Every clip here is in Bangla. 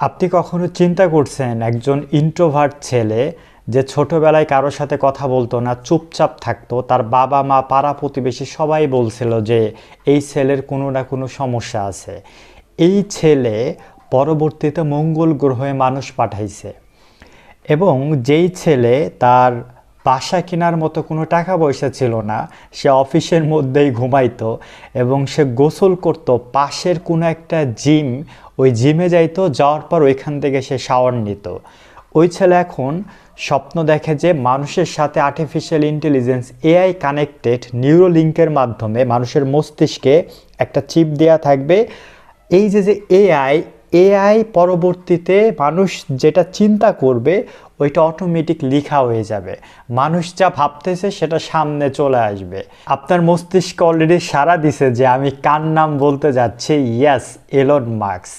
আপনি কখনো চিন্তা করছেন একজন ইন্ট্রোভার্ট ছেলে যে ছোটবেলায় কারোর সাথে কথা বলতো না, চুপচাপ থাকতো, তার বাবা মা, পাড়া প্রতিবেশী সবাই বলছিল যে এই ছেলের কোনো না কোনো সমস্যা আছে। এই ছেলে পরবর্তীতে মঙ্গল গ্রহে মানুষ পাঠাইছে এবং যেই ছেলে তার বাসা কেনার মতো কোনো টাকা পয়সা ছিল না। সে অফিসের মধ্যেই ঘুমাইতো এবং সে গোসল করতো। পাশের কোনো একটা জিম, ওই জিমে যাইতো, যাওয়ার পর ওইখান থেকে সে শাওয়ার নিত। ওই ছেলে এখন স্বপ্ন দেখে যে মানুষের সাথে আর্টিফিশিয়াল ইন্টেলিজেন্স এআই কানেক্টেড নিউরোলিঙ্কের মাধ্যমে মানুষের মস্তিষ্কে একটা চিপ দেয়া থাকবে। এই যে যে এআই এআই পরবর্তীতে মানুষ যেটা চিন্তা করবে, ওইটা অটোমেটিক লিখা হয়ে যাবে। মানুষ যা ভাবতেছে সেটা সামনে চলে আসবে। আপনার মস্তিষ্ক অলরেডি সারা দিছে যে আমি কার নাম বলতে যাচ্ছি? ইয়াস এলন মার্কস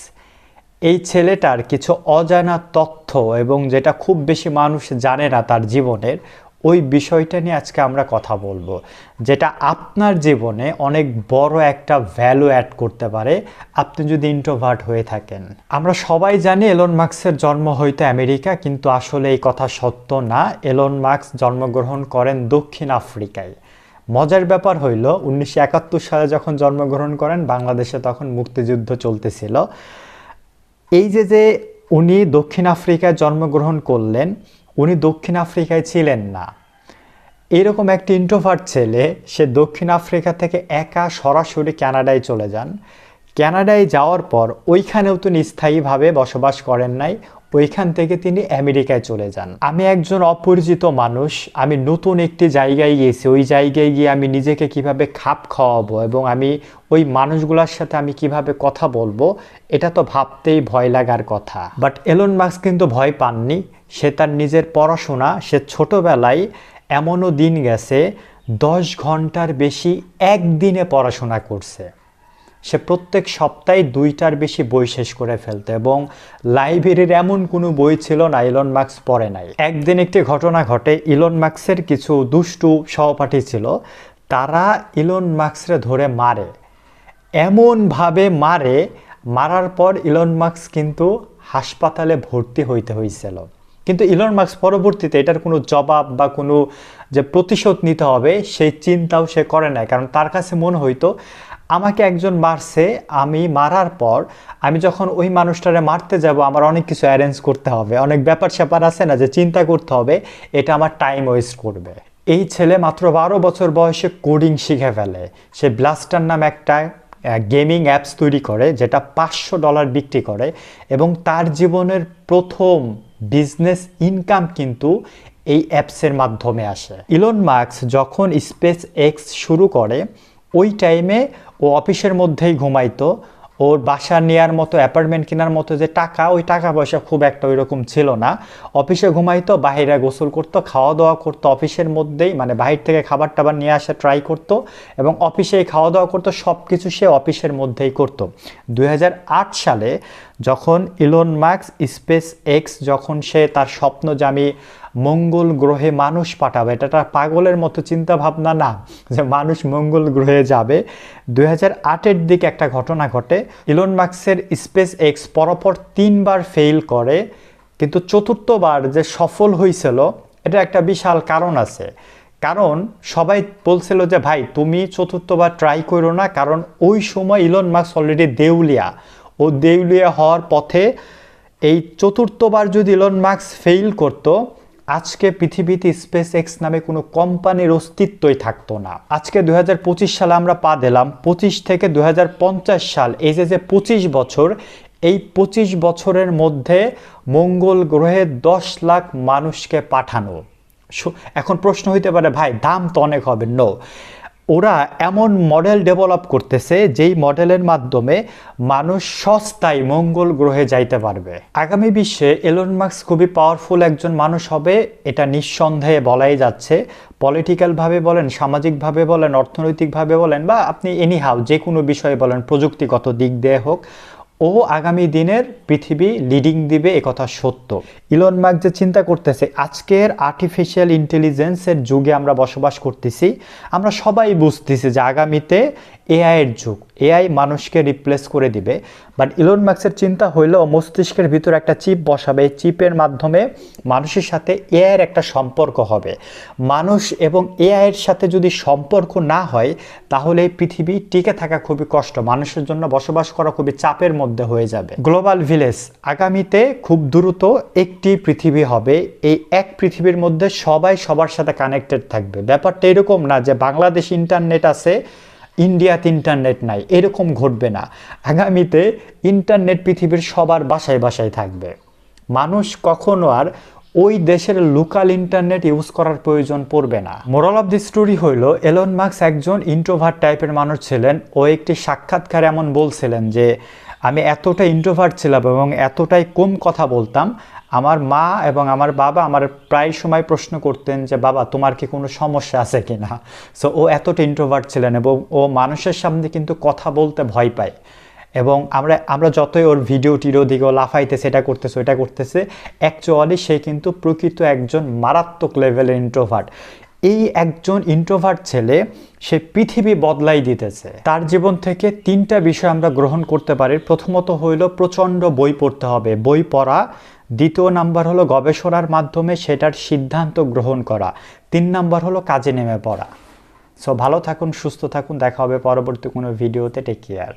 এই ছেলেটার কিছু অজানা তথ্য এবং যেটা খুব বেশি মানুষ জানে না তার জীবনের ওই বিষয়টা নিয়ে আজকে আমরা কথা বলব, যেটা আপনার জীবনে অনেক বড় একটা ভ্যালু অ্যাড করতে পারে। আপনি যদি ইন্ট্রোভার্ট হয়ে থাকেন, আমরা সবাই জানি এলন মার্কসের জন্ম হইতো আমেরিকা, কিন্তু আসলে এই কথা সত্য না। এলন মার্কস জন্মগ্রহণ করেন দক্ষিণ আফ্রিকায়। মজার ব্যাপার হইল, উনিশশো একাত্তর সালে যখন জন্মগ্রহণ করেন, বাংলাদেশে তখন মুক্তিযুদ্ধ চলতেছিল। এই যে যে উনি দক্ষিণ আফ্রিকায় জন্মগ্রহণ করলেন উনি দক্ষিণ আফ্রিকায় ছিলেন না। এরকম একটি ইন্ট্রোভার্ট ছেলে, সে দক্ষিণ আফ্রিকা থেকে একা সরাসরি ক্যানাডায় চলে যান। ক্যানাডায় যাওয়ার পর ওইখানেও তিনি স্থায়ীভাবে বসবাস করেন নাই ওইখান থেকে তিনি আমেরিকায় চলে যান। আমি একজন অপরিচিত মানুষ, আমি নতুন একটি জায়গায় গিয়েছি। ওই জায়গায় গিয়ে আমি নিজেকে কীভাবে খাপ খাওয়াবো এবং আমি ওই মানুষগুলোর সাথে আমি কীভাবে কথা বলব, এটা তো ভাবতেই ভয় লাগার কথা। বাট এলন মাস্ক কিন্তু ভয় পাননি। সে তার নিজের পড়াশোনা, সে ছোটবেলায় এমনও দিন গেছে, দশ ঘণ্টার বেশি একদিনে পড়াশোনা করছে। সে প্রত্যেক সপ্তাহে দুইটার বেশি বই শেষ করে ফেলতো এবং লাইব্রেরির এমন কোনো বই ছিল না, ইলন মার্কস পড়ে নাই। একদিন একটি ঘটনা ঘটে, ইলন মার্কসের কিছু দুষ্টু সহপাঠী ছিল, তারা ইলন মার্কসরে ধরে মারে। এমনভাবে মারে, মারার পর ইলন মার্কস কিন্তু হাসপাতালে ভর্তি হইতে হয়েছিল কিন্তু ইলন মার্কস পরবর্তীতে এটার কোনো জবাব বা কোনো যে প্রতিশোধ নিতে হবে, সেই চিন্তাও সে করে নাই। কারণ তার কাছে মনে হইতো আমাকে একজন মারছে, আমি মারার পর আমি যখন ওই মানুষটারে মারতে যাব, আমার অনেক কিছু অ্যারেঞ্জ করতে হবে। অনেক ব্যাপার স্যাপার আছে না যে চিন্তা করতে হবে, এটা আমার টাইম ওয়েস্ট করবে। এই ছেলে মাত্র বারো বছর বয়সে কোডিং শিখে ফেলে। সে ব্লাস্টার নাম একটা গেমিং অ্যাপস তৈরি করে, যেটা পাঁচশো ডলার বিক্রি করে এবং তার জীবনের প্রথম বিজনেস ইনকাম কিন্তু এই অ্যাপসের মাধ্যমে আসে। ইলন মার্কস যখন স্পেস এক্স শুরু করে ওই টাইমে ও অফিসের মধ্যেই ঘুমাইতো। ওর বাসা নেওয়ার মতো অ্যাপার্টমেন্ট কেনার মতো যে টাকা, ওই টাকা পয়সা খুব একটা ওইরকম ছিল না। অফিসে ঘুমাইতো, বাহিরে গোসল করতো খাওয়া দাওয়া করতো, অফিসের মধ্যেই মানে বাহির থেকে খাবার টাবার নিয়ে আসা ট্রাই করতো এবং অফিসেই খাওয়া দাওয়া করতো সব কিছু সে অফিসের মধ্যেই করতো। দু হাজার আট সালে যখন ইলন মার্কস স্পেস এক্স যখন সে তার স্বপ্ন যে আমি মঙ্গল গ্রহে মানুষ পাঠাবে। এটা তার পাগলের মতো চিন্তা ভাবনা না, যে মানুষ মঙ্গল গ্রহে যাবে। দুই হাজার আটের দিকে একটা ঘটনা ঘটে। ইলন মার্কসের স্পেস এক্স পরপর তিনবার ফেল করে, কিন্তু চতুর্থবার যে সফল হয়েছিল এটা একটা বিশাল কারণ আছে। কারণ সবাই বলছিল যে, ভাই, তুমি চতুর্থবার ট্রাই করো না, কারণ ওই সময় ইলন মার্কস অলরেডি দেউলিয়া। ও দেউলিয়া হওয়ার পথে এই চতুর্থবার যদি ইলন মার্কস ফেইল করতো আজকে পৃথিবীতে স্পেস এক্স নামে কোনো কোম্পানির অস্তিত্বই থাকতো না। আজকে দু হাজার পঁচিশ সালে আমরা পা দিলাম, পঁচিশ থেকে দুই হাজার পঞ্চাশ সাল, এই যে যে পঁচিশ বছর, এই পঁচিশ বছরের মধ্যে মঙ্গল গ্রহে দশ লাখ মানুষকে পাঠানো। এখন প্রশ্ন হইতে পারে, ভাই, দাম তো অনেক হবে। নো ওরা এমন মডেল ডেভেলপ করতেছে যেই মডেলের মাধ্যমে মানুষ সস্তায় মঙ্গল গ্রহে যাইতে পারবে। আগামী বিশ্বে এলন মার্কস খুবই পাওয়ারফুল একজন মানুষ হবে, এটা নিঃসন্দেহে বলাই যাচ্ছে। পলিটিক্যালভাবে বলেন সামাজিকভাবে বলেন অর্থনৈতিকভাবে বলেন, বা আপনি এনিহাও যে কোনো বিষয়ে বলেন, প্রযুক্তিগত দিক দিয়ে হোক ও আগামী দিনের পৃথিবী লিডিং দিবে কথা সত্য। ইলন মার্ক যে চিন্তা করতেছে, আজকের আর্টিফিশিয়াল ইন্টেলিজেন্সের যুগে আমরা বসবাস করতেছি, আমরা সবাই বুঝতেছি যে আগামীতে এআইয়ের যুগ। এআই মানুষকে রিপ্লেস করে দিবে। বাট ইলন মার্কসের চিন্তা হইল মস্তিষ্কের ভিতর একটা চিপ বসাবে। চিপের মাধ্যমে মানুষের সাথে এআইয়ের একটা সম্পর্ক হবে। মানুষ এবং এআইয়ের সাথে যদি সম্পর্ক না হয়, তাহলে এই পৃথিবী টিকে থাকা খুবই কষ্ট। মানুষের জন্য বসবাস করা খুবই চাপের মধ্যে হয়ে যাবে। গ্লোবাল ভিলেজ আগামীতে খুব দ্রুত একটি পৃথিবী হবে। এই এক পৃথিবীর মধ্যে সবাই সবার সাথে কানেক্টেড থাকবে। ব্যাপারটা এরকম না যে বাংলাদেশ ইন্টারনেট আছে ইন্ডিয়াতে ইন্টারনেট নাই, এরকম ঘটবে না। আগামীতে ইন্টারনেট পৃথিবীর সবার বাসায় বাসায় থাকবে। মানুষ কখনো আর ওই দেশের লোকাল ইন্টারনেট ইউজ করার প্রয়োজন পড়বে না। মোরাল অফ দি স্টোরি হইল এলন মার্কস একজন ইন্ট্রোভার্ট টাইপের মানুষ ছিলেন ও একটি সাক্ষাৎকার এমন বলছিলেন যে আমি এতটা ইন্ট্রোভার্ট ছিলাম এবং এতটাই কম কথা বলতাম। আমার মা এবং আমার বাবা আমার প্রায় সময় প্রশ্ন করতেন যে, বাবা, তোমার কি কোনো সমস্যা আছে কি না? সো ও এতটা ইন্ট্রোভার্ট ছিলেন এবং ও মানুষের সামনে কিন্তু কথা বলতে ভয় পায়। এবং আমরা আমরা যতই ওর ভিডিও টিডিও দিকে ও লাফাইতেছে এটা করতেছে ওটা করতেছে অ্যাকচুয়ালি সে কিন্তু প্রকৃত একজন মারাত্মক লেভেলের ইন্ট্রোভার্ট এই একজন ইন্ট্রোভার্ট ছেলে, সে পৃথিবী বদলাই দিতেছে। তার জীবন থেকে তিনটা বিষয় আমরা গ্রহণ করতে পারি। প্রথমত হইল, প্রচণ্ড বই পড়তে হবে। বই পড়া। দ্বিতীয় নাম্বার হলো, গবেষণার মাধ্যমে সেটার সিদ্ধান্ত গ্রহণ করা। তিন নাম্বার হলো, কাজে নেমে পড়া। সো ভালো থাকুন, সুস্থ থাকুন। দেখা হবে পরবর্তী কোনো ভিডিওতে। Take care